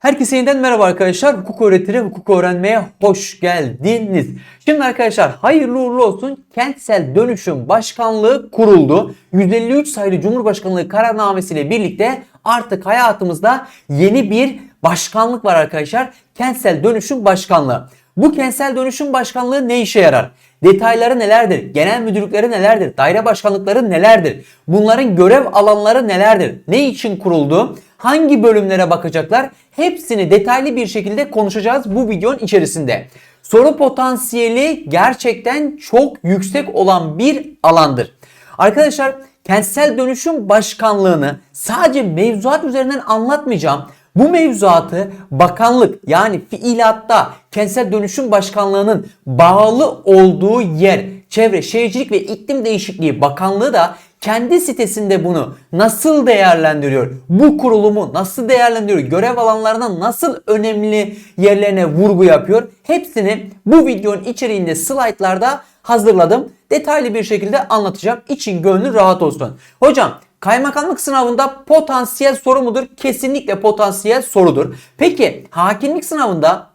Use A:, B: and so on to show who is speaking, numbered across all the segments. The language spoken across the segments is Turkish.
A: Herkese yeniden merhaba arkadaşlar. Hukuk öğretiri, hukuk öğrenmeye hoş geldiniz. Şimdi arkadaşlar hayırlı uğurlu olsun. Kentsel Dönüşüm Başkanlığı kuruldu. 153 sayılı Cumhurbaşkanlığı kararnamesiyle birlikte artık hayatımızda yeni bir başkanlık var arkadaşlar. Kentsel Dönüşüm Başkanlığı. Bu kentsel dönüşüm başkanlığı ne işe yarar? Detayları nelerdir? Genel müdürlükleri nelerdir? Daire başkanlıkları nelerdir? Bunların görev alanları nelerdir? Ne için kuruldu? Hangi bölümlere bakacaklar? Hepsini detaylı bir şekilde konuşacağız bu videonun içerisinde. Soru potansiyeli gerçekten çok yüksek olan bir alandır. Arkadaşlar kentsel dönüşüm başkanlığını sadece mevzuat üzerinden anlatmayacağım. Bu mevzuatı bakanlık yani fiilatta kentsel dönüşüm başkanlığının bağlı olduğu yer Çevre Şehircilik ve İklim Değişikliği Bakanlığı da kendi sitesinde bunu nasıl değerlendiriyor? Bu kurulumu nasıl değerlendiriyor? Görev alanlarına nasıl önemli yerlerine vurgu yapıyor? Hepsini bu videonun içeriğinde slaytlarda hazırladım. Detaylı bir şekilde anlatacağım. İçin gönlü rahat olsun. Hocam Kaymakamlık sınavında potansiyel soru mudur? Kesinlikle potansiyel sorudur. Peki hakimlik sınavında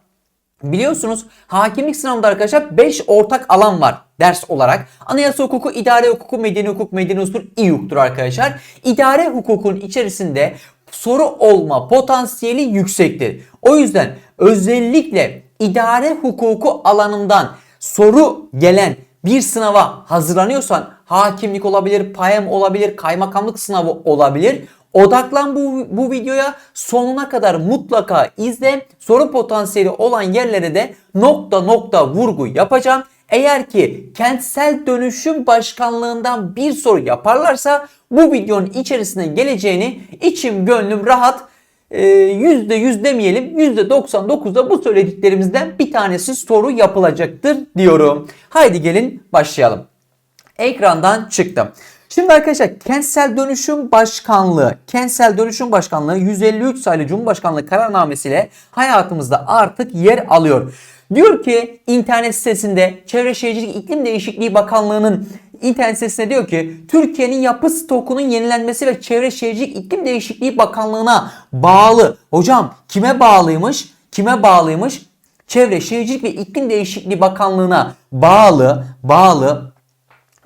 A: biliyorsunuz hakimlik sınavında arkadaşlar 5 ortak alan var ders olarak. Anayasa hukuku, idare hukuku, medeni hukuk, medeni usul, İYUK'tur arkadaşlar. İdare hukukun içerisinde soru olma potansiyeli yüksektir. O yüzden özellikle idare hukuku alanından soru gelen bir sınava hazırlanıyorsan hakimlik olabilir, payem olabilir, kaymakamlık sınavı olabilir. Odaklan bu, bu videoya sonuna kadar mutlaka izle. Soru potansiyeli olan yerlere de nokta nokta vurgu yapacağım. Eğer ki kentsel dönüşüm başkanlığından bir soru yaparlarsa bu videonun içerisine geleceğini içim gönlüm rahat %100 demeyelim %99'da bu söylediklerimizden bir tanesi soru yapılacaktır diyorum. Haydi gelin başlayalım. Ekrandan çıktım. Şimdi arkadaşlar kentsel dönüşüm başkanlığı, kentsel dönüşüm başkanlığı 153 sayılı Cumhurbaşkanlığı kararnamesiyle hayatımızda artık yer alıyor. Diyor ki internet sitesinde Çevre Şehircilik İklim Değişikliği Bakanlığı'nın internet sitesinde diyor ki Türkiye'nin yapı stokunun yenilenmesi ve Çevre Şehircilik İklim Değişikliği Bakanlığı'na bağlı. Hocam kime bağlıymış? Kime bağlıymış? Çevre Şehircilik ve İklim Değişikliği Bakanlığı'na bağlı, bağlı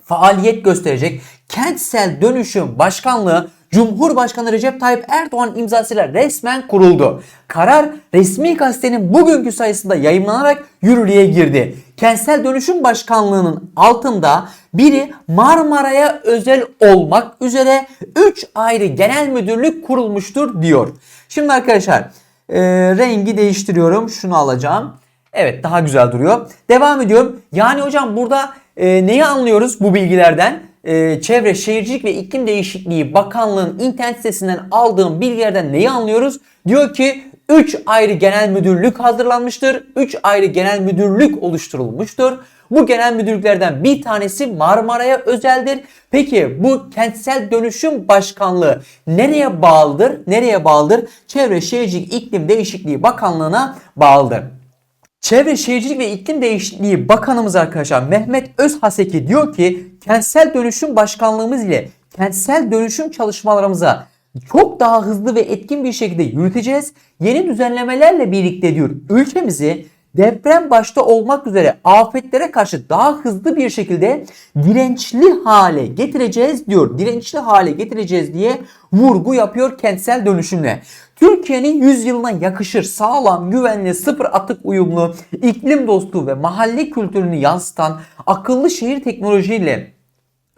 A: faaliyet gösterecek Kentsel Dönüşüm Başkanlığı Cumhurbaşkanı Recep Tayyip Erdoğan imzasıyla resmen kuruldu. Karar resmi gazetenin bugünkü sayısında yayınlanarak yürürlüğe girdi. Kentsel Dönüşüm Başkanlığı'nın altında biri Marmara'ya özel olmak üzere 3 ayrı genel müdürlük kurulmuştur diyor. Şimdi arkadaşlar e, rengi değiştiriyorum. Şunu alacağım. Evet daha güzel duruyor. Devam ediyorum. Yani hocam burada e, neyi anlıyoruz bu bilgilerden? E, Çevre Şehircilik ve İklim Değişikliği Bakanlığı'nın internet sitesinden aldığım bilgilerden neyi anlıyoruz? Diyor ki 3 ayrı genel müdürlük hazırlanmıştır. 3 ayrı genel müdürlük oluşturulmuştur. Bu genel müdürlüklerden bir tanesi Marmara'ya özeldir. Peki bu kentsel dönüşüm başkanlığı nereye bağlıdır? Nereye bağlıdır? Çevre Şehircilik İklim Değişikliği Bakanlığı'na bağlıdır. Çevre Şehircilik ve İklim Değişikliği Bakanımız arkadaşlar Mehmet Özhaseki diyor ki kentsel dönüşüm başkanlığımız ile kentsel dönüşüm çalışmalarımıza çok daha hızlı ve etkin bir şekilde yürüteceğiz. Yeni düzenlemelerle birlikte diyor ülkemizi deprem başta olmak üzere afetlere karşı daha hızlı bir şekilde dirençli hale getireceğiz diyor. Dirençli hale getireceğiz diye vurgu yapıyor kentsel dönüşümle. Türkiye'nin 100 yılına yakışır sağlam, güvenli, sıfır atık uyumlu, iklim dostu ve mahalle kültürünü yansıtan akıllı şehir teknolojiyle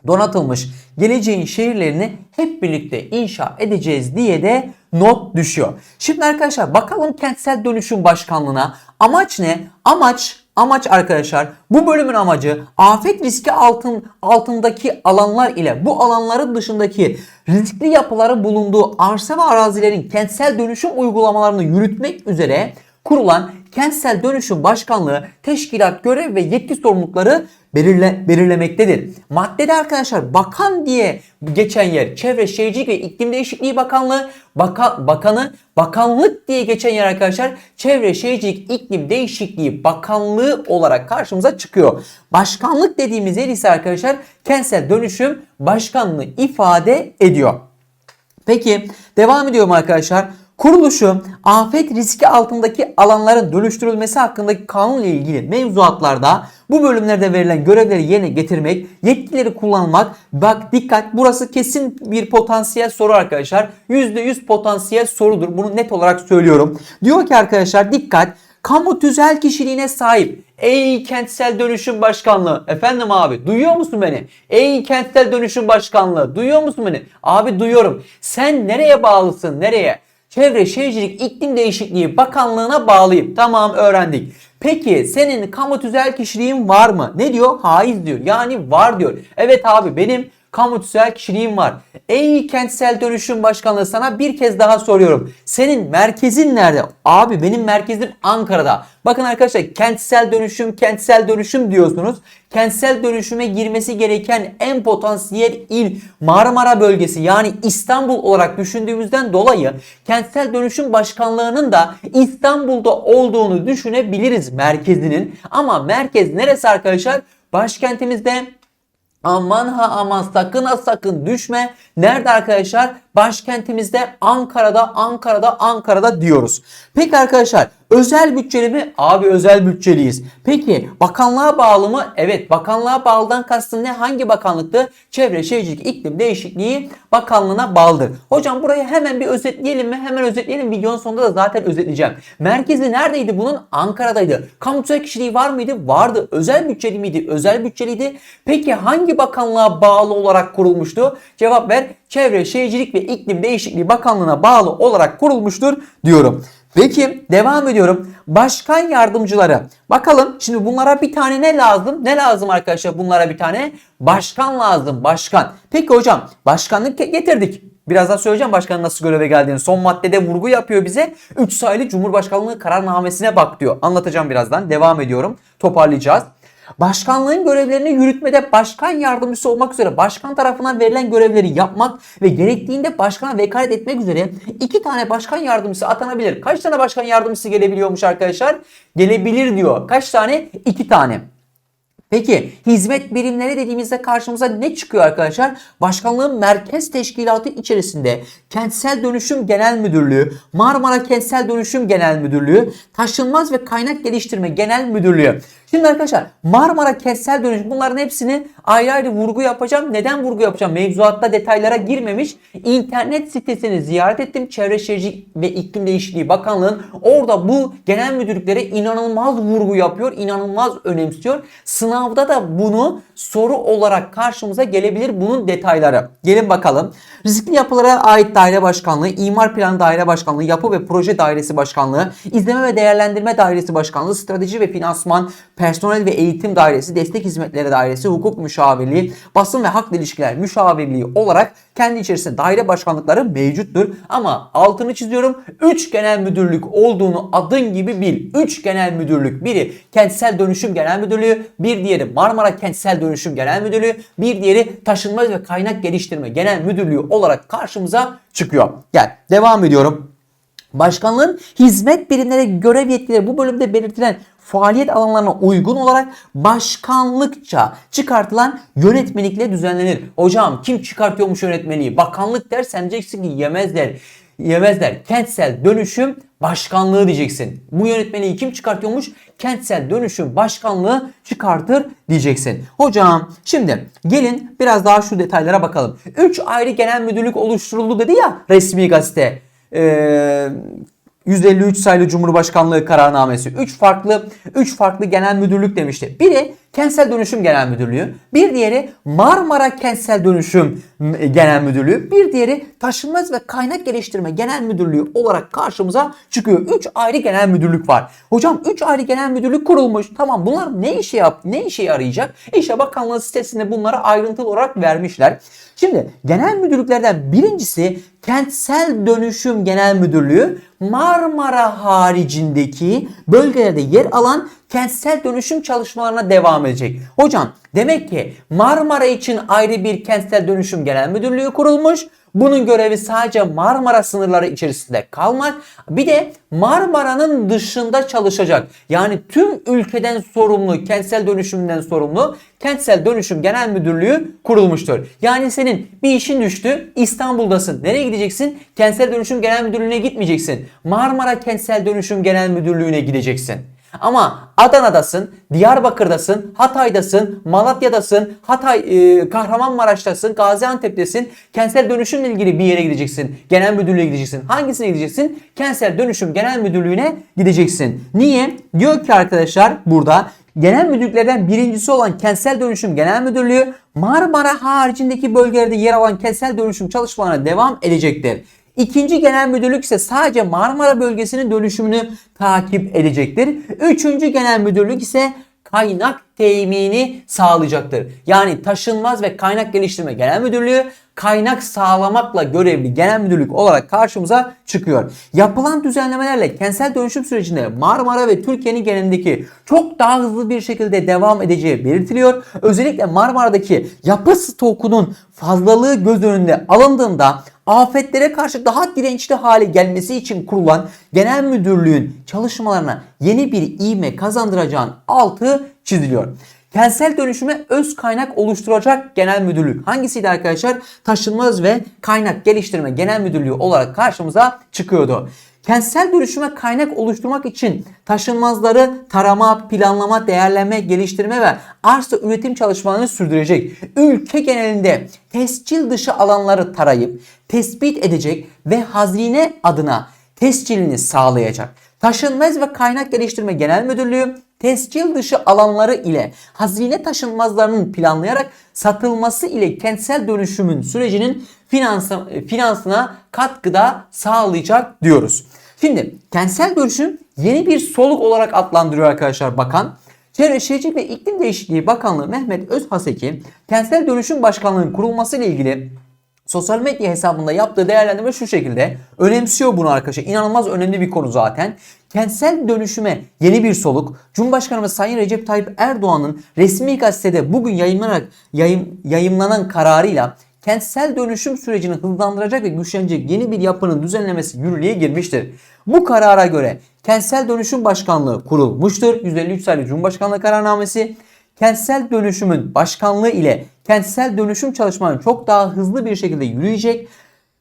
A: donatılmış geleceğin şehirlerini hep birlikte inşa edeceğiz diye de not düşüyor. Şimdi arkadaşlar bakalım kentsel dönüşüm başkanlığına amaç ne? Amaç Amaç arkadaşlar bu bölümün amacı afet riski altın, altındaki alanlar ile bu alanların dışındaki riskli yapıların bulunduğu arsa ve arazilerin kentsel dönüşüm uygulamalarını yürütmek üzere kurulan Kentsel Dönüşüm Başkanlığı teşkilat görev ve yetki sorumlulukları belirle, belirlemektedir. Maddede arkadaşlar bakan diye geçen yer Çevre Şehircilik ve İklim Değişikliği Bakanlığı, baka, bakanı bakanlık diye geçen yer arkadaşlar Çevre Şehircilik İklim Değişikliği Bakanlığı olarak karşımıza çıkıyor. Başkanlık dediğimiz yer ise arkadaşlar Kentsel Dönüşüm Başkanlığı ifade ediyor. Peki devam ediyorum arkadaşlar. Kuruluşu afet riski altındaki alanların dönüştürülmesi hakkındaki kanunla ilgili mevzuatlarda bu bölümlerde verilen görevleri yerine getirmek, yetkileri kullanmak, bak dikkat burası kesin bir potansiyel soru arkadaşlar. %100 potansiyel sorudur. Bunu net olarak söylüyorum. Diyor ki arkadaşlar dikkat kamu tüzel kişiliğine sahip Ey kentsel dönüşüm başkanlığı. Efendim abi duyuyor musun beni? Ey kentsel dönüşüm başkanlığı duyuyor musun beni? Abi duyuyorum. Sen nereye bağlısın? Nereye? Çevre Şehircilik İklim Değişikliği Bakanlığı'na bağlıyım. Tamam öğrendik. Peki senin kamu tüzel kişiliğin var mı? Ne diyor? Haiz diyor. Yani var diyor. Evet abi benim kamu tüzel kişiliğim var. Ey kentsel dönüşüm başkanlığı sana bir kez daha soruyorum. Senin merkezin nerede? Abi benim merkezim Ankara'da. Bakın arkadaşlar kentsel dönüşüm kentsel dönüşüm diyorsunuz. Kentsel dönüşüme girmesi gereken en potansiyel il Marmara bölgesi yani İstanbul olarak düşündüğümüzden dolayı kentsel dönüşüm başkanlığının da İstanbul'da olduğunu düşünebiliriz merkezinin. Ama merkez neresi arkadaşlar? Başkentimizde Aman ha aman sakın ha sakın düşme. Nerede arkadaşlar? Başkentimizde Ankara'da Ankara'da Ankara'da diyoruz. Peki arkadaşlar özel bütçeli mi? Abi özel bütçeliyiz. Peki bakanlığa bağlı mı? Evet bakanlığa bağlıdan kastın ne? Hangi bakanlıktı? Çevre Şehircilik İklim Değişikliği Bakanlığı'na bağlıdır. Hocam burayı hemen bir özetleyelim mi? Hemen özetleyelim. Videonun sonunda da zaten özetleyeceğim. Merkezi neredeydi bunun? Ankara'daydı. Kamusal kişiliği var mıydı? Vardı. Özel bütçeli miydi? Özel bütçeliydi. Peki hangi bakanlığa bağlı olarak kurulmuştu? Cevap ver. Çevre Şehircilik ve İklim Değişikliği Bakanlığı'na bağlı olarak kurulmuştur diyorum. Peki devam ediyorum. Başkan yardımcıları. Bakalım şimdi bunlara bir tane ne lazım? Ne lazım arkadaşlar bunlara bir tane? Başkan lazım. Başkan. Peki hocam başkanlık getirdik. Birazdan söyleyeceğim başkanın nasıl göreve geldiğini. Son maddede vurgu yapıyor bize. 3 sayılı Cumhurbaşkanlığı kararnamesine bak diyor. Anlatacağım birazdan. Devam ediyorum. Toparlayacağız. Başkanlığın görevlerini yürütmede başkan yardımcısı olmak üzere başkan tarafından verilen görevleri yapmak ve gerektiğinde başkana vekalet etmek üzere iki tane başkan yardımcısı atanabilir. Kaç tane başkan yardımcısı gelebiliyormuş arkadaşlar? Gelebilir diyor. Kaç tane? İki tane. Peki hizmet birimleri dediğimizde karşımıza ne çıkıyor arkadaşlar? Başkanlığın merkez teşkilatı içerisinde Kentsel Dönüşüm Genel Müdürlüğü, Marmara Kentsel Dönüşüm Genel Müdürlüğü, Taşınmaz ve Kaynak Geliştirme Genel Müdürlüğü. Şimdi arkadaşlar Marmara Kentsel Dönüşüm bunların hepsini ayrı ayrı vurgu yapacağım. Neden vurgu yapacağım? Mevzuatta detaylara girmemiş. İnternet sitesini ziyaret ettim. Çevre Şehircilik ve İklim Değişikliği Bakanlığı'nın orada bu genel müdürlüklere inanılmaz vurgu yapıyor. inanılmaz önemsiyor. Sınavda da bunu soru olarak karşımıza gelebilir bunun detayları. Gelin bakalım. Riskli yapılara ait daire başkanlığı, imar planı daire başkanlığı, yapı ve proje dairesi başkanlığı, izleme ve değerlendirme dairesi başkanlığı, strateji ve finansman, personel ve eğitim dairesi, destek hizmetleri dairesi, hukuk müşavirliği, basın ve hak ilişkiler müşavirliği olarak kendi içerisinde daire başkanlıkları mevcuttur. Ama altını çiziyorum 3 genel müdürlük olduğunu adın gibi bil. 3 genel müdürlük. Biri kentsel dönüşüm genel müdürlüğü, bir diğeri Marmara Kentsel Dönüşüm Genel Müdürlüğü, bir diğeri taşınmaz ve kaynak geliştirme genel müdürlüğü olarak karşımıza çıkıyor. Gel devam ediyorum. Başkanlığın hizmet birimleri görev yetkileri bu bölümde belirtilen faaliyet alanlarına uygun olarak başkanlıkça çıkartılan yönetmelikle düzenlenir. Hocam kim çıkartıyormuş yönetmeliği? Bakanlık dersen diyeceksin ki yemezler. Yemezler. Kentsel dönüşüm başkanlığı diyeceksin. Bu yönetmeliği kim çıkartıyormuş? Kentsel dönüşüm başkanlığı çıkartır diyeceksin. Hocam şimdi gelin biraz daha şu detaylara bakalım. 3 ayrı genel müdürlük oluşturuldu dedi ya resmi gazete. Ee, 153 sayılı Cumhurbaşkanlığı kararnamesi 3 farklı 3 farklı genel müdürlük demişti. Biri Kentsel Dönüşüm Genel Müdürlüğü, bir diğeri Marmara Kentsel Dönüşüm Genel Müdürlüğü, bir diğeri Taşınmaz ve Kaynak Geliştirme Genel Müdürlüğü olarak karşımıza çıkıyor. 3 ayrı genel müdürlük var. Hocam 3 ayrı genel müdürlük kurulmuş. Tamam bunlar ne işe yap ne işe yarayacak? İşte bakanlığı sitesinde bunlara ayrıntılı olarak vermişler. Şimdi genel müdürlüklerden birincisi Kentsel Dönüşüm Genel Müdürlüğü Marmara haricindeki bölgelerde yer alan kentsel dönüşüm çalışmalarına devam edecek. Hocam demek ki Marmara için ayrı bir kentsel dönüşüm genel müdürlüğü kurulmuş. Bunun görevi sadece Marmara sınırları içerisinde kalmak. Bir de Marmara'nın dışında çalışacak. Yani tüm ülkeden sorumlu, kentsel dönüşümden sorumlu Kentsel Dönüşüm Genel Müdürlüğü kurulmuştur. Yani senin bir işin düştü, İstanbul'dasın. Nereye gideceksin? Kentsel Dönüşüm Genel Müdürlüğü'ne gitmeyeceksin. Marmara Kentsel Dönüşüm Genel Müdürlüğü'ne gideceksin. Ama Adana'dasın, Diyarbakır'dasın, Hatay'dasın, Malatya'dasın, Hatay, e, Kahramanmaraş'tasın, Gaziantep'tesin. Kentsel dönüşümle ilgili bir yere gideceksin. Genel müdürlüğe gideceksin. Hangisine gideceksin? Kentsel dönüşüm genel müdürlüğüne gideceksin. Niye? Diyor ki arkadaşlar burada genel müdürlüklerden birincisi olan Kentsel Dönüşüm Genel Müdürlüğü Marmara haricindeki bölgelerde yer alan kentsel dönüşüm çalışmalarına devam edecektir. İkinci genel müdürlük ise sadece Marmara bölgesinin dönüşümünü takip edecektir. Üçüncü genel müdürlük ise kaynak temini sağlayacaktır. Yani taşınmaz ve kaynak geliştirme genel müdürlüğü kaynak sağlamakla görevli genel müdürlük olarak karşımıza çıkıyor. Yapılan düzenlemelerle kentsel dönüşüm sürecinde Marmara ve Türkiye'nin genelindeki çok daha hızlı bir şekilde devam edeceği belirtiliyor. Özellikle Marmara'daki yapı stokunun fazlalığı göz önünde alındığında afetlere karşı daha dirençli hale gelmesi için kurulan genel müdürlüğün çalışmalarına yeni bir ivme kazandıracağın altı çiziliyor. Kentsel dönüşüme öz kaynak oluşturacak genel müdürlük hangisiydi arkadaşlar? Taşınmaz ve kaynak geliştirme genel müdürlüğü olarak karşımıza çıkıyordu. Kentsel dönüşüme kaynak oluşturmak için taşınmazları tarama, planlama, değerleme, geliştirme ve arsa üretim çalışmalarını sürdürecek. Ülke genelinde tescil dışı alanları tarayıp tespit edecek ve hazine adına tescilini sağlayacak. Taşınmaz ve Kaynak Geliştirme Genel Müdürlüğü tescil dışı alanları ile hazine taşınmazlarının planlayarak satılması ile kentsel dönüşümün sürecinin finansı, finansına katkıda sağlayacak diyoruz. Şimdi kentsel dönüşüm yeni bir soluk olarak adlandırıyor arkadaşlar bakan. Çevre Şehircilik ve İklim Değişikliği Bakanlığı Mehmet Özhaseki kentsel dönüşüm başkanlığının kurulması ile ilgili Sosyal medya hesabında yaptığı değerlendirme şu şekilde. Önemsiyor bunu arkadaşlar. İnanılmaz önemli bir konu zaten. Kentsel dönüşüme yeni bir soluk. Cumhurbaşkanımız Sayın Recep Tayyip Erdoğan'ın resmi gazetede bugün yayınlanarak yayın, yayımlanan kararıyla kentsel dönüşüm sürecini hızlandıracak ve güçlenecek yeni bir yapının düzenlemesi yürürlüğe girmiştir. Bu karara göre Kentsel Dönüşüm Başkanlığı kurulmuştur. 153 sayılı Cumhurbaşkanlığı kararnamesi kentsel dönüşümün başkanlığı ile kentsel dönüşüm çalışmaları çok daha hızlı bir şekilde yürüyecek.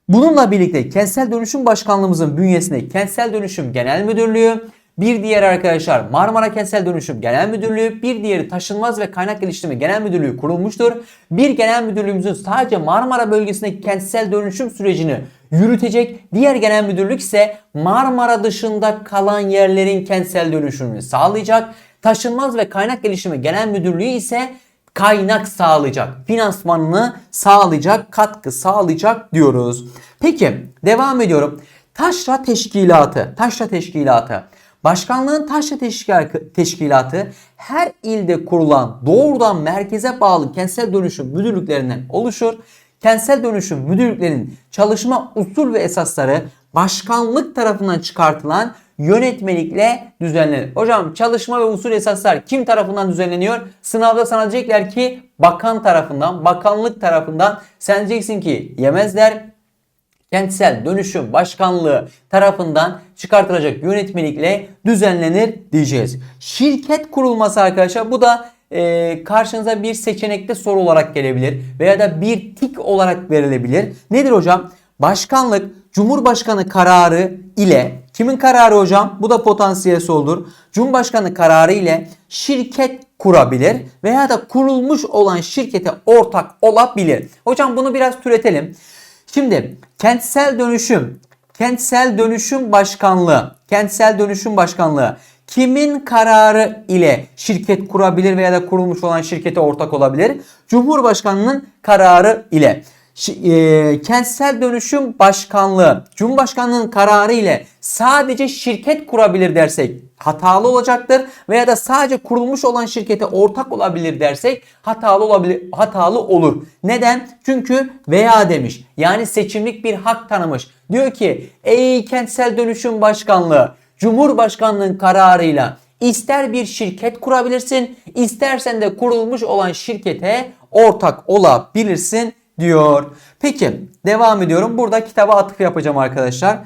A: Bununla birlikte kentsel dönüşüm başkanlığımızın bünyesinde kentsel dönüşüm genel müdürlüğü, bir diğer arkadaşlar Marmara Kentsel Dönüşüm Genel Müdürlüğü, bir diğeri Taşınmaz ve Kaynak Geliştirme Genel Müdürlüğü kurulmuştur. Bir genel müdürlüğümüzün sadece Marmara bölgesindeki kentsel dönüşüm sürecini yürütecek. Diğer genel müdürlük ise Marmara dışında kalan yerlerin kentsel dönüşümünü sağlayacak. Taşınmaz ve Kaynak Geliştirme Genel Müdürlüğü ise kaynak sağlayacak, finansmanını sağlayacak, katkı sağlayacak diyoruz. Peki devam ediyorum. Taşra Teşkilatı, Taşra Teşkilatı. Başkanlığın Taşra Teşkilatı her ilde kurulan doğrudan merkeze bağlı kentsel dönüşüm müdürlüklerinden oluşur. Kentsel dönüşüm müdürlüklerinin çalışma usul ve esasları başkanlık tarafından çıkartılan yönetmelikle düzenlenir. Hocam çalışma ve usul esaslar kim tarafından düzenleniyor? Sınavda sana diyecekler ki bakan tarafından, bakanlık tarafından sen diyeceksin ki yemezler. Kentsel Dönüşüm Başkanlığı tarafından çıkartılacak yönetmelikle düzenlenir diyeceğiz. Şirket kurulması arkadaşlar bu da e, karşınıza bir seçenekte soru olarak gelebilir veya da bir tik olarak verilebilir. Nedir hocam? Başkanlık Cumhurbaşkanı kararı ile kimin kararı hocam? Bu da potansiyel olur. Cumhurbaşkanı kararı ile şirket kurabilir veya da kurulmuş olan şirkete ortak olabilir. Hocam bunu biraz türetelim. Şimdi kentsel dönüşüm, kentsel dönüşüm başkanlığı, kentsel dönüşüm başkanlığı kimin kararı ile şirket kurabilir veya da kurulmuş olan şirkete ortak olabilir? Cumhurbaşkanının kararı ile e, kentsel dönüşüm başkanlığı Cumhurbaşkanlığının kararı ile sadece şirket kurabilir dersek hatalı olacaktır veya da sadece kurulmuş olan şirkete ortak olabilir dersek hatalı olabilir hatalı olur. Neden? Çünkü veya demiş. Yani seçimlik bir hak tanımış. Diyor ki ey kentsel dönüşüm başkanlığı Cumhurbaşkanlığının kararıyla ister bir şirket kurabilirsin, istersen de kurulmuş olan şirkete ortak olabilirsin diyor. Peki devam ediyorum. Burada kitaba atıf yapacağım arkadaşlar.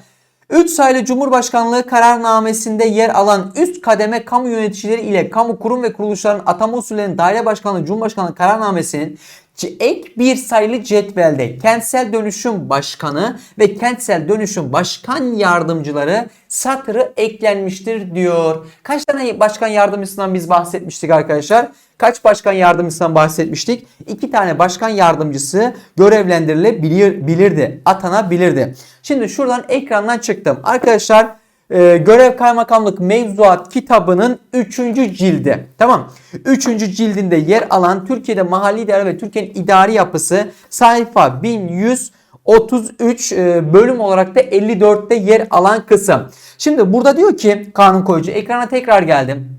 A: 3 sayılı Cumhurbaşkanlığı kararnamesinde yer alan üst kademe kamu yöneticileri ile kamu kurum ve kuruluşların atama usullerinin daire başkanlığı Cumhurbaşkanlığı kararnamesinin ek bir sayılı cetvelde kentsel dönüşüm başkanı ve kentsel dönüşüm başkan yardımcıları satırı eklenmiştir diyor. Kaç tane başkan yardımcısından biz bahsetmiştik arkadaşlar? Kaç başkan yardımcısından bahsetmiştik? İki tane başkan yardımcısı görevlendirilebilirdi, atanabilirdi. Şimdi şuradan ekrandan çıktım. Arkadaşlar e, görev kaymakamlık mevzuat kitabının 3. cildi. Tamam. 3. cildinde yer alan Türkiye'de mahalli idare ve Türkiye'nin idari yapısı sayfa 1133 e, bölüm olarak da 54'te yer alan kısım. Şimdi burada diyor ki kanun koyucu ekrana tekrar geldim.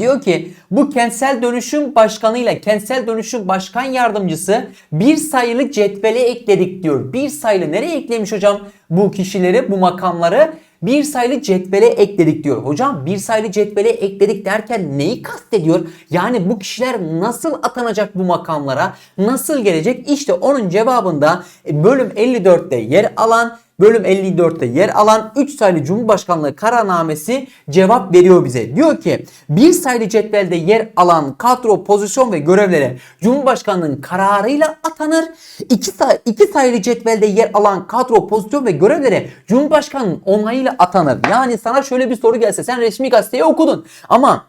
A: Diyor ki bu kentsel dönüşüm başkanıyla kentsel dönüşüm başkan yardımcısı bir sayılı cetvele ekledik diyor. Bir sayılı nereye eklemiş hocam bu kişileri bu makamları? Bir sayılı cetvele ekledik diyor. Hocam bir sayılı cetvele ekledik derken neyi kastediyor? Yani bu kişiler nasıl atanacak bu makamlara? Nasıl gelecek? İşte onun cevabında bölüm 54'te yer alan bölüm 54'te yer alan 3 sayılı Cumhurbaşkanlığı kararnamesi cevap veriyor bize. Diyor ki bir sayılı cetvelde yer alan kadro, pozisyon ve görevlere Cumhurbaşkanlığının kararıyla atanır. 2 say iki sayılı cetvelde yer alan kadro, pozisyon ve görevlere Cumhurbaşkanının onayıyla atanır. Yani sana şöyle bir soru gelse sen resmi gazeteyi okudun ama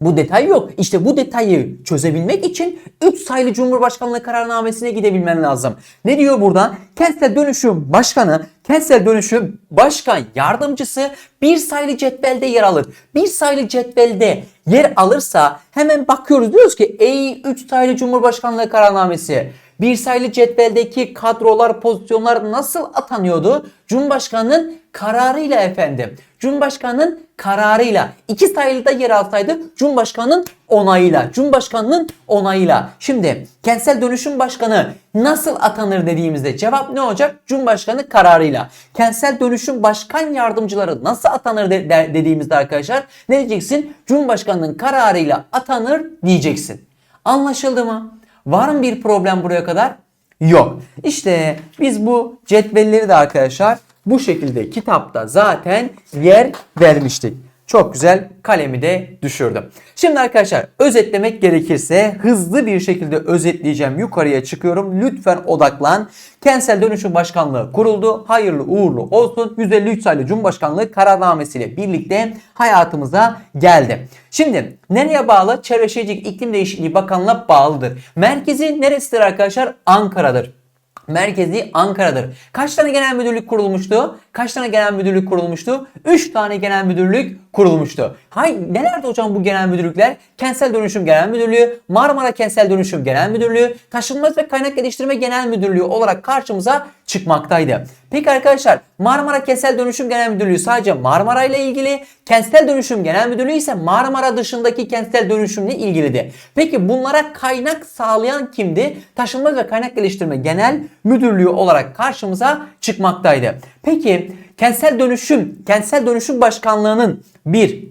A: bu detay yok. İşte bu detayı çözebilmek için 3 sayılı Cumhurbaşkanlığı kararnamesine gidebilmen lazım. Ne diyor burada? Kentsel dönüşüm başkanı, kentsel dönüşüm başkan yardımcısı bir sayılı cetvelde yer alır. Bir sayılı cetvelde yer alırsa hemen bakıyoruz diyoruz ki ey 3 sayılı Cumhurbaşkanlığı kararnamesi bir sayılı cetveldeki kadrolar, pozisyonlar nasıl atanıyordu? Cumhurbaşkanının kararıyla efendim. Cumhurbaşkanının kararıyla. iki sayılıda yer alsaydı Cumhurbaşkanının onayıyla. Cumhurbaşkanının onayıyla. Şimdi kentsel dönüşüm başkanı nasıl atanır dediğimizde cevap ne olacak? Cumhurbaşkanı kararıyla. Kentsel dönüşüm başkan yardımcıları nasıl atanır de- de- dediğimizde arkadaşlar ne diyeceksin? Cumhurbaşkanının kararıyla atanır diyeceksin. Anlaşıldı mı? Var mı bir problem buraya kadar? Yok. İşte biz bu cetvelleri de arkadaşlar bu şekilde kitapta zaten yer vermiştik. Çok güzel kalemi de düşürdüm. Şimdi arkadaşlar özetlemek gerekirse hızlı bir şekilde özetleyeceğim. Yukarıya çıkıyorum. Lütfen odaklan. Kentsel Dönüşüm Başkanlığı kuruldu. Hayırlı uğurlu olsun. 153 sayılı Cumhurbaşkanlığı kararnamesiyle birlikte hayatımıza geldi. Şimdi nereye bağlı? Çevre Şehircilik İklim Değişikliği Bakanlığı'na bağlıdır. Merkezi neresidir arkadaşlar? Ankara'dır. Merkezi Ankara'dır. Kaç tane genel müdürlük kurulmuştu? Kaç tane genel müdürlük kurulmuştu? 3 tane genel müdürlük kurulmuştu. Hay nelerde hocam bu genel müdürlükler? Kentsel Dönüşüm Genel Müdürlüğü, Marmara Kentsel Dönüşüm Genel Müdürlüğü, Taşınmaz ve Kaynak Geliştirme Genel Müdürlüğü olarak karşımıza çıkmaktaydı. Peki arkadaşlar Marmara Kentsel Dönüşüm Genel Müdürlüğü sadece Marmara ile ilgili, Kentsel Dönüşüm Genel Müdürlüğü ise Marmara dışındaki kentsel dönüşümle ilgiliydi. Peki bunlara kaynak sağlayan kimdi? Taşınmaz ve Kaynak Geliştirme Genel Müdürlüğü olarak karşımıza çıkmaktaydı. Peki kentsel dönüşüm, kentsel dönüşüm başkanlığının bir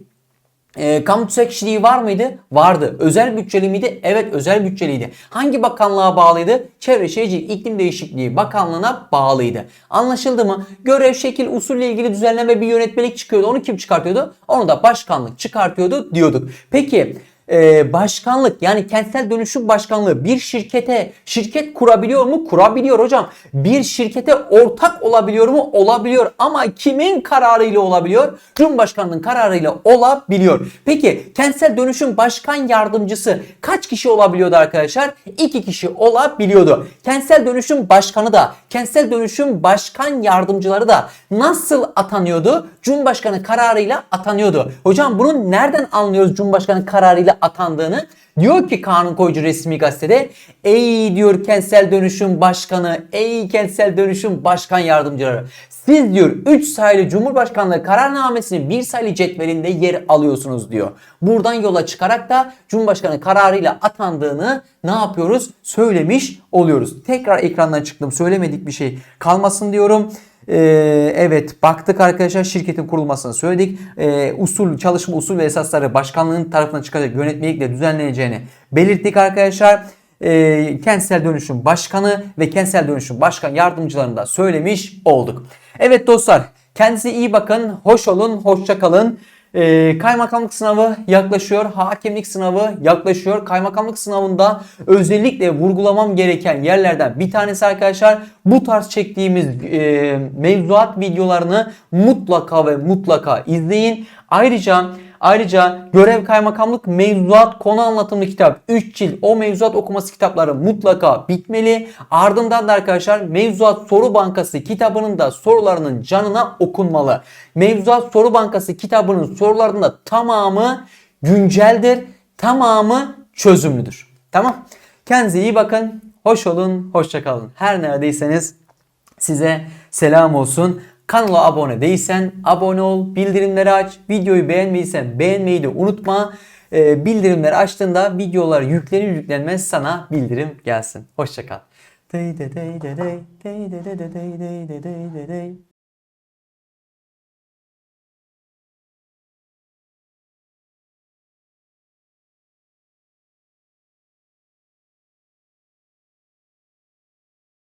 A: e, kamu tüzek kişiliği var mıydı? Vardı. Özel bütçeli miydi? Evet özel bütçeliydi. Hangi bakanlığa bağlıydı? Çevre Şehircilik İklim Değişikliği Bakanlığı'na bağlıydı. Anlaşıldı mı? Görev, şekil, usulle ilgili düzenleme bir yönetmelik çıkıyordu. Onu kim çıkartıyordu? Onu da başkanlık çıkartıyordu diyorduk. Peki e, başkanlık yani kentsel dönüşüm başkanlığı bir şirkete şirket kurabiliyor mu? Kurabiliyor hocam. Bir şirkete ortak olabiliyor mu? Olabiliyor. Ama kimin kararıyla olabiliyor? Cumhurbaşkanının kararıyla olabiliyor. Peki kentsel dönüşüm başkan yardımcısı kaç kişi olabiliyordu arkadaşlar? İki kişi olabiliyordu. Kentsel dönüşüm başkanı da kentsel dönüşüm başkan yardımcıları da nasıl atanıyordu? Cumhurbaşkanı kararıyla atanıyordu. Hocam bunu nereden anlıyoruz Cumhurbaşkanı kararıyla atandığını? Diyor ki kanun koyucu resmi gazetede ey diyor kentsel dönüşüm başkanı ey kentsel dönüşüm başkan yardımcıları siz diyor 3 sayılı Cumhurbaşkanlığı kararnamesinin bir sayılı cetvelinde yer alıyorsunuz diyor. Buradan yola çıkarak da Cumhurbaşkanı kararıyla atandığını ne yapıyoruz? Söylemiş oluyoruz. Tekrar ekrandan çıktım söylemedik bir şey kalmasın diyorum. Ee, evet baktık arkadaşlar şirketin kurulmasını söyledik. Ee, usul çalışma usul ve esasları başkanlığın tarafından çıkacak yönetmelikle düzenleneceğini belirttik arkadaşlar. e, kentsel dönüşüm başkanı ve kentsel dönüşüm başkan yardımcılarını da söylemiş olduk. Evet dostlar kendinize iyi bakın. Hoş olun. Hoşça kalın. Ee, kaymakamlık sınavı yaklaşıyor, hakimlik sınavı yaklaşıyor. Kaymakamlık sınavında özellikle vurgulamam gereken yerlerden bir tanesi arkadaşlar bu tarz çektiğimiz e, mevzuat videolarını mutlaka ve mutlaka izleyin. Ayrıca Ayrıca görev kaymakamlık mevzuat konu anlatımlı kitap 3 cilt o mevzuat okuması kitapları mutlaka bitmeli. Ardından da arkadaşlar mevzuat soru bankası kitabının da sorularının canına okunmalı. Mevzuat soru bankası kitabının sorularının da tamamı günceldir. Tamamı çözümlüdür. Tamam. Kendinize iyi bakın. Hoş olun. Hoşça kalın. Her neredeyseniz size selam olsun. Kanala abone değilsen abone ol, bildirimleri aç. Videoyu beğenmediysen beğenmeyi de unutma. Ee, bildirimleri açtığında videolar yüklenir yüklenmez sana bildirim gelsin. Hoşça kal.